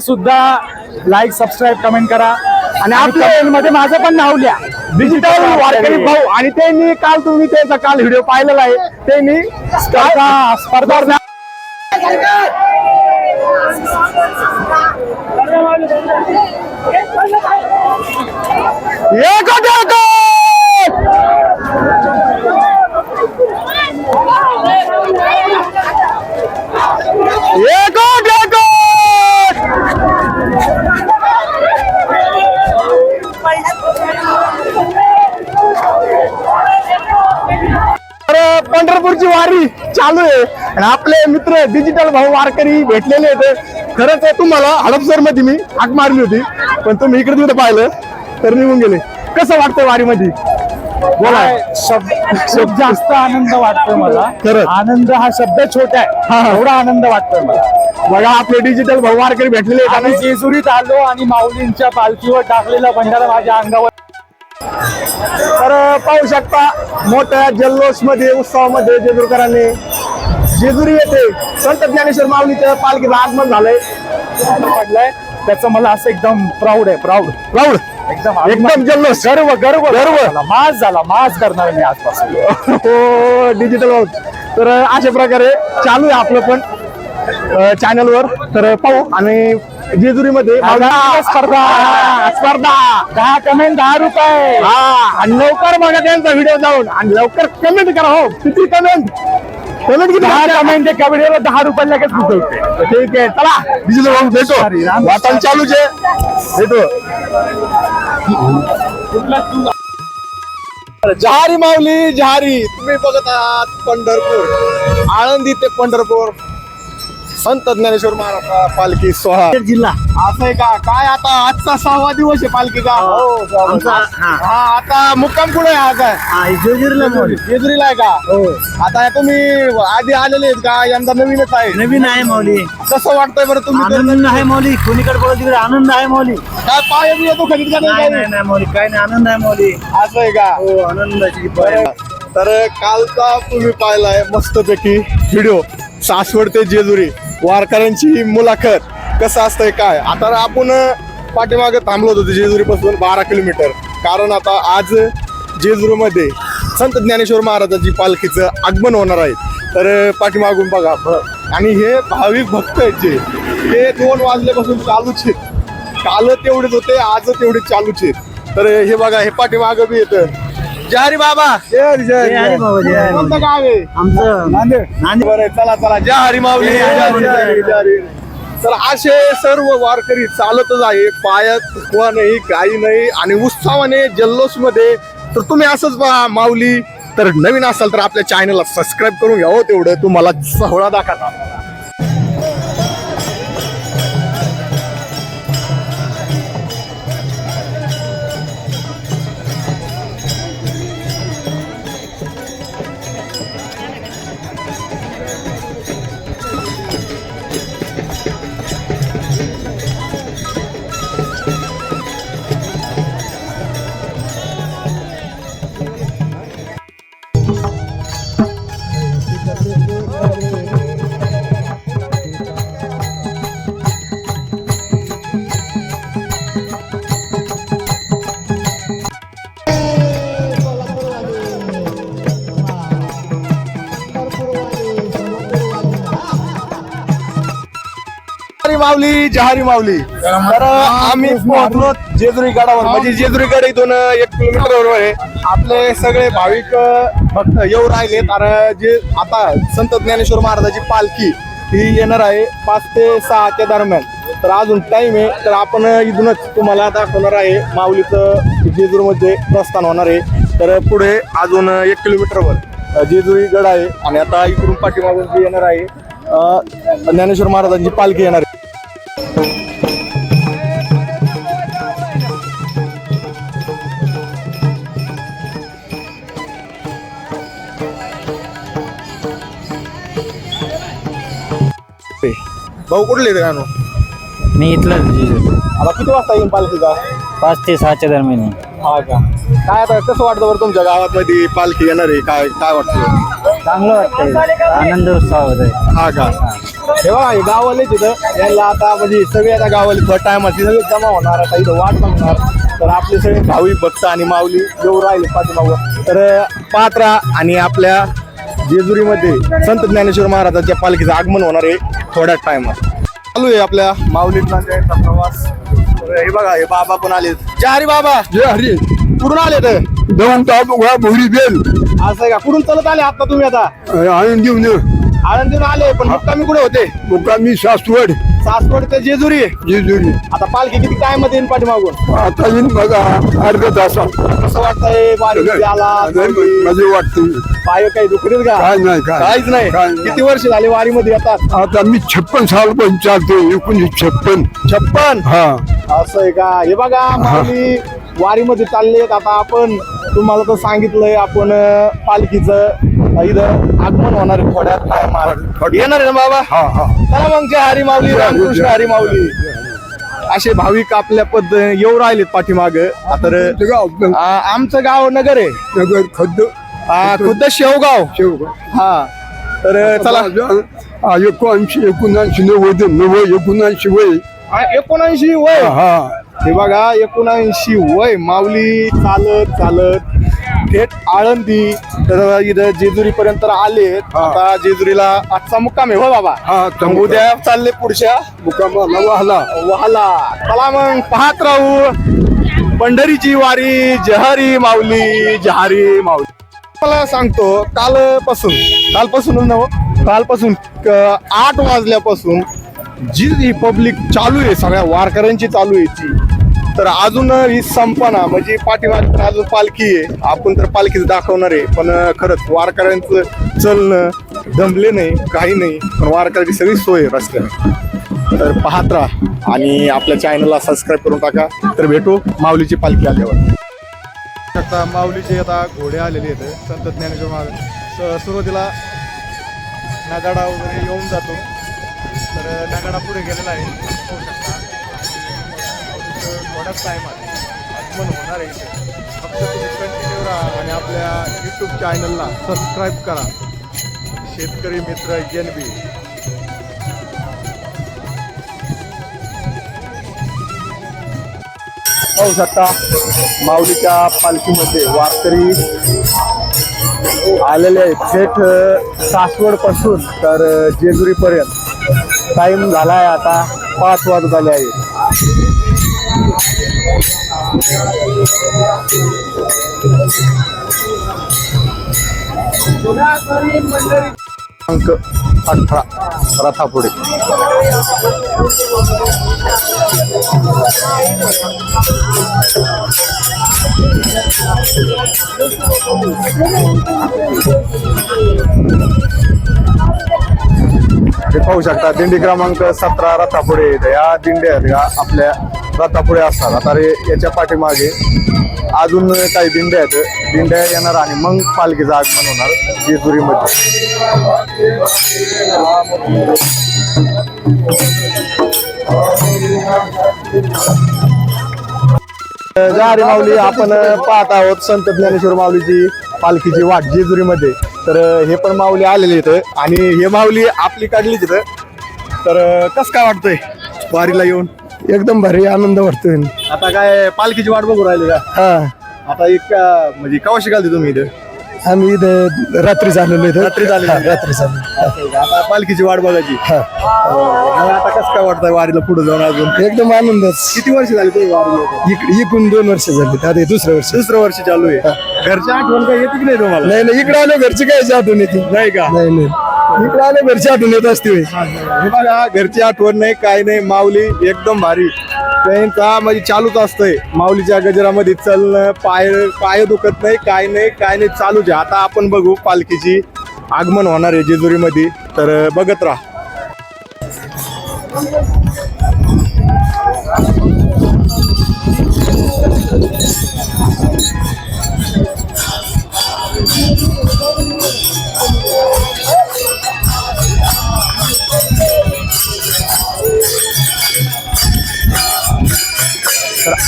सुद्धा like subscribe comment करा. आणि आपल्या मध्ये माझं पण नाव लिहा. डिजिटल वारकरी भाऊ. आणि त्यांनी काल तुम्ही त्याचा काल व्हिडिओ पाहिलेला आहे त्यांनी स्पर्धा स्पर्धा. एकच चालू आहे. आणि आपले मित्र डिजिटल भाऊ वारकरी भेटलेले आहेत. खरंच तुम्हाला हडपसरमध्ये मी हाक मारली होती. पण तुम्ही इकडे तिकडे पाहिलं तर निघून गेले. कसं वाटतंय वारीमध्ये? बोला. शब्द जास्त आनंद वाटतोय मला. खरंच. आनंद हा शब्द छोटा. आहे. एवढा आनंद वाटतोय मला. बघा आपले डिजिटल भाऊ वारकरी भेटलेले आहेत. आम्ही आणि जेजुरीत आलो आणि माऊलींच्या पालखीवर टाकलेला भंडारा माझ्या अंगावर. तर पाहू शकता मोठ्या जल्लोषमध्ये उत्सवामध्ये जेजुरकरांनी जेजुरी येथे संत ज्ञानेश्वर माऊलीच्या पालखीचं आगमन झालंय. पडलाय. त्याचं मला असं एकदम प्राऊड आहे प्राऊड राहुल एकदम एकदम जल्लोष. गर्व गर्व. गर्व. झाला. माज झाला. माज करणार मी आजपासून. हो डिजिटल तर अशा प्रकारे चालू आहे आपलं पण चॅनलवर तर पाहू. आणि जेजुरीमध्ये स्पर्धा. स्पर्धा. दहा कमेंट दहा रुपये. हा आणि लवकर बघा त्यांचा व्हिडिओ जाऊन. आणि लवकर कमेंट करा हो. किती कमेंट दहा? कमेंट व्हिडिओला दहा रुपये लगेच गुंतवते ठीक आहे चला. डिजिटल भाऊ भेटो. वाटण चालूच आहे. भेटो. जहारी माऊली जहारी. तुम्ही बघत आहात पंढरपूर. आळंदी ते पंढरपूर. संत ज्ञानेश्वर महाराज पालखी सोहळा. जिल्हा. असं आहे का? काय आता आजचा सहावा दिवस आहे पालखीचा हा आता मुक्काम कुठे आहे आज? आहे. जेजुरीला आहे का? आता तुम्ही आधी आलेले आहेत का? यंदा नवीनच आहे. नवीन आहे माऊली. कसं वाटतंय बरं तुम्ही तर? आनंद आहे माऊली. कोणीकडे बघत तिकडे आनंद आहे माऊली. काय पाय बी येतो खरीद का नाही? नाही नाही नाही माऊली. काय नाही आनंद आहे माऊली. असं आहे का? हो आनंदाची बरं. तर कालचा तुम्ही पाहिलाय मस्तपैकी व्हिडिओ. सासवड ते जेजुरी. वारकऱ्यांची मुलाखत. कसं असतंय काय? आता आपण पाठीमागे थांबलो होतो जेजुरी पासून बारा किलोमीटर. कारण आता आज जेजुरीमध्ये संत ज्ञानेश्वर महाराजांची पालखीचं आगमन होणार आहे. तर पाठीमागून बघा. भ- आणि हे भाविक भक्त आहेत जे हे दोन वाजल्यापासून चालूच आहेत. काल तेवढेच होते आज तेवढे चालूच आहेत. तर हे बघा हे पाठीमागं बी येतं. जय बाबा. जय हरी जय जय हरी बाबा, जय हरी. कोणतं गाव आहे? आमचं नांदेड. बरं चला चला. जय हरी माऊली. जय हरी जय हरी, माऊली. जय हरी, जय हरी. तर असे सर्व वारकरी चालतच आहे. पायात कुवा नाही काही नाही. आणि उत्साहाने जल्लोषमध्ये तर तुम्ही असंच पहा माऊली. तर नवीन असाल तर आपल्या चॅनलला सबस्क्राईब करून घ्या हो तेवढं. तुम्हाला सोहळा दाखवता माऊली जहारी माऊली. तर आम्ही पोहोचलो जेजुरी गडावर. म्हणजे जेजुरी गड इथून एक किलोमीटरवर आहे. आपले सगळे भाविक भक्त येऊ राहिले. तर जे आता संत ज्ञानेश्वर महाराजाची पालखी ही येणार आहे पाच ते सहाच्या दरम्यान. तर अजून टाइम आहे. तर आपण इथूनच तुम्हाला दाखवणार आहे. माऊलीचं जेजूरमध्ये प्रस्थान होणार आहे. तर पुढे अजून एक किलोमीटरवर जेजुरी गड आहे. आणि आता इकडून पाठीमागून जे येणार आहे ज्ञानेश्वर महाराजांची पालखी येणार आहे. भाऊ कुठले येते गाणं मी इथलं आता किती वाजता येईल पालखीचा पाच ते सहाच्या दरम्यान आहे. हा का काय आता कसं वाटतं बरं तुमच्या गावामध्ये पालखी येणार आहे काय काय वाटतं चांगलं वाटतंय आनंद उत्साह होत आहे हा का हे बघा हे गावालेच इथं. यांना आता म्हणजे सगळे आता गावाले थोडा टाइम असते सगळे जमा होणार. आता इथं वाट बघणार. तर आपले सगळे भाविक भक्त आणि माऊली येऊ राहिले पाठीमागं. तर पाहत राहा आणि आपल्या जेजुरीमध्ये संत ज्ञानेश्वर महाराजांच्या पालखीचं आगमन होणार आहे थोड्या टाइमात चालू आहे आपल्या माऊली नांदेडचा प्रवास. तर हे बघा हे बाबा पण आले. जय हरी बाबा. जय हरी. कुठून आले तर दवंग तालुका भोरी बेल असं आहे का? कुठून चालत आले आता तुम्ही आता? आनंद देऊन आनंदीन आले पण मुक्कामी कुठे होते? मुक्कामी सासवड. सासवड ते जेजुरी. जेजुरी. आता पालखी किती टाइममध्ये येईल पाठीमागून? आता येईन बघा अर्धा तासात. कसं वाटतंय बारीक आला माझे वाटते. पाय काही दुखतील का? काय नाही काय काहीच नाही. काय नाही. किती वर्ष झाली वारीमध्ये येतात? आता मी छप्पन साल पण चालतो एकोणीस छप्पन. छप्पन? हा. असं आहे का? हे बघा माऊली वारीमध्ये चाललेत. आता आपण तुम्हाला तर सांगितलंय आपण अं, पालखीचं. इथं आगमन होणार आहे थोड्या टायमात येणार आहे ना बाबा? हा हा. चला मग जय हरी माऊली रामकृष्ण हरी माऊली असे भाविक आपल्या पद येऊ राहिलेत पाठीमाग. तर आ, आमचं गाव नगर आहे. नगर खड्ड. आ, खुद्द शेवगाव. शेवगाव. हा. तर चला. एकोणऐंशी एकोणऐंशी नव्वद नव्वद एकोणऐंशी वय. आ, एकोणऐंशी वय. हा. हे बघा एकोणऐंशी वय माऊली चालत चालत. थेट आळंदी तर इथं जेजुरी पर्यंत आलेत. हा. आता जेजुरीला आजचा मुक्काम आहे हो बाबा. हा उद्या चालले पुढच्या मुकामाला वाहला. वाहला. चला मग पाहत राहू. पंढरीची वारी जहरी माऊली जहारी माऊली. मला सांगतो कालपासून कालपासून नव कालपासून क- आठ वाजल्यापासून जी ही पब्लिक चालू आहे सगळ्या वारकऱ्यांची चालू आहे ती. तर अजून ही संपना म्हणजे पाठीमागे पण अजून पालखी आहे. आपण तर पालखीच दाखवणार आहे पण खरंच वारकऱ्यांचं चलणं दमले नाही काही नाही पण वारकऱ्याची सगळी सोय रस्त्या रस्त्याने तर पाहत राहा आणि आपल्या चॅनलला सबस्क्राईब करून टाका. तर भेटू माऊलीची पालखी आल्यावर. आता माऊलीचे आता घोडे आलेले आहेत संत ज्ञानेश्वर महाराज सुरुवातीला नगाडा वगैरे येऊन जातो. तर नगाडा पुढे गेलेला आहे. थोड्याच टायमात आगमन होणार आहे फक्त तुम्ही कंटिन्यू राहा आणि आपल्या यूट्यूब चॅनलला सबस्क्राईब करा. शेतकरी मित्र एन बी पाहू शकता माऊलीच्या पालखीमध्ये. वारकरी आलेले आहेत. थेट सासवडपासून तर जेजुरीपर्यंत. टाईम झाला आहे आता पाच वाजत झाले आहे अंक अठरा रथापुढे. हे पाहू शकता दिंडी क्रमांक सतरा रथापुढे. या दिंड्या आहेत का? आपल्या रथापुढे असतात. आता रे याच्या पाठीमागे अजून काही दिंड्या आहेत. दिंड्या येणार आणि मग पालखीचं आगमन होणार जेजुरीमध्ये. जारी माऊली आपण पाहत आहोत संत ज्ञानेश्वर माऊलीची पालखीची वाट जेजुरीमध्ये. तर हे पण माऊली आलेले इथं आणि हे माऊली आपली काढली तिथं तर कस काय वाटतंय वारीला येऊन? एकदम भारी आनंद वाटतोय. आता काय पालखीची वाट बघू राहिली का? हा. आता एक अं, म्हणजे कवा शिकाल तुम्ही इथं? आम्ही इथं रात्री झालेलो इथं. रात्री झालेलो. हा, रात्री झालो आता पालखीची वाट बघायची. हा. मग आता कसं काय वाटतंय वारीला पुढे जाऊन अजून? एकदम आनंदच. किती वर्ष झाली तुम्ही वारीला येते? इकडे इकडून दोन वर्ष झाली. आता हे दुसरं वर्ष. दुसरं वर्ष चालू आहे. घरच्या आठवण काय येते की नाही तुम्हाला? नाही नाही इकडे आलो घरची काय आठवण येते नाही का? नाही नाही. इकडे आलो घरची आठवण येत असते हे बघा घरची आठवण नाही काय नाही. माऊली एकदम भारी. त्यांचा म्हणजे चालूच असतंय. माऊलीच्या गजरामध्ये चलणं पाय पाय दुखत नाही काय नाही काय नाही. चालूच आहे. आता आपण बघू पालखीची आगमन होणार आहे जेजुरीमध्ये. तर बघत राहा.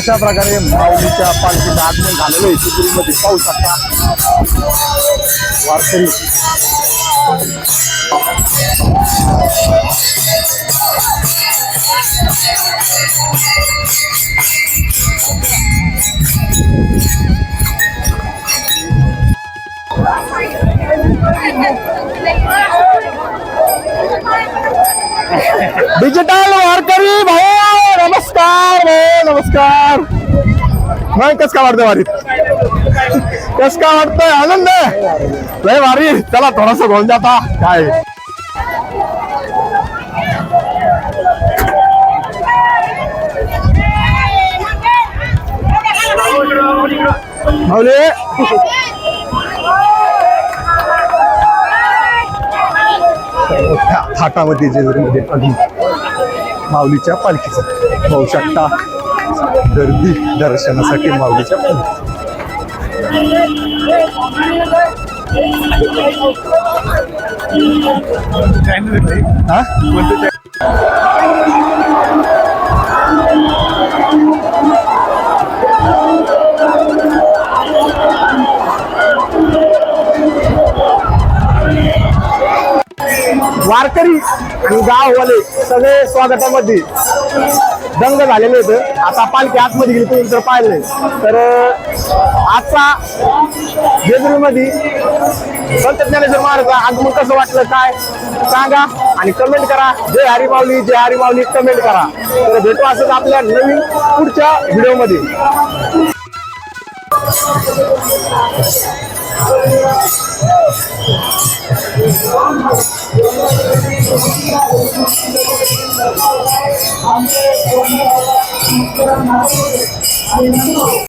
अशा प्रकारे माऊलीच्या पालखीचं आगमन झालेलं आहे. जेजुरीमध्ये पाहू शकता वारकरी डिजिटल वारकरी नमस्कार. नाही कस का वाटतं वारीत? कस का वाटतंय? आनंद लय वारी. चला थोडासा घेऊन जाता काय? माऊली. मोठ्या थाटामध्ये जेजुरीमध्ये अजून माऊलीच्या पालखीचं. पाहू शकता. गर्दी दर्शनासाठी माऊलीच्या वारकरी आणि गाववाले सगळे स्वागतामध्ये. दंग झालेले होते. आता पालखी आतमध्ये गेली तुम्ही तर पाहिलं नाही. तर आजचा जेजुरीमध्ये संत ज्ञानेश्वर महाराज आगमन कसं वाटलं काय? सांगा आणि कमेंट करा. जय हरी माऊली जय हरी माऊली कमेंट करा. तर भेटू असंच आपल्या नवीन पुढच्या व्हिडिओमध्ये. I'm just going to